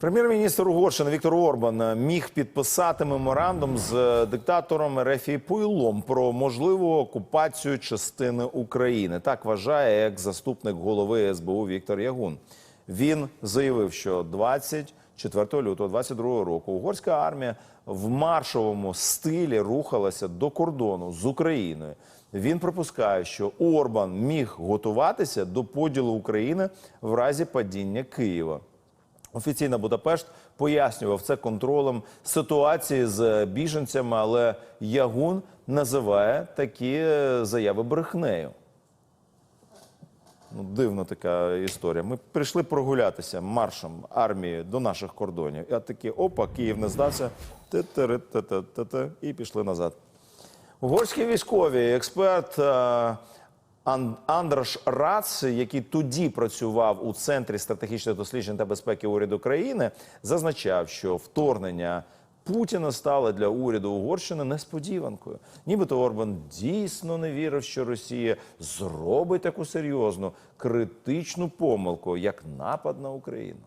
Прем'єр-міністр Угорщини Віктор Орбан міг підписати меморандум з диктатором Рефі Пуйлом про можливу окупацію частини України. Так вважає екс-заступник голови СБУ Віктор Ягун. Він заявив, що 24 лютого 22 року угорська армія в маршовому стилі рухалася до кордону з Україною. Він припускає, що Орбан міг готуватися до поділу України в разі падіння Києва. Офіційно Будапешт пояснював це контролем ситуації з біженцями, але Ягун називає такі е, заяви брехнею. Ну, дивна така історія. Ми прийшли прогулятися маршем армії до наших кордонів. От такі опа, Київ не здався. Ти-ти-ри-ти-ти-ти-ти, І пішли назад. Угорські військові експерт е, Андраш Рац, який тоді працював у центрі стратегічних досліджень та безпеки уряду країни, зазначав, що вторгнення Путіна стало для уряду Угорщини несподіванкою. Нібито Орбан дійсно не вірив, що Росія зробить таку серйозну критичну помилку, як напад на Україну.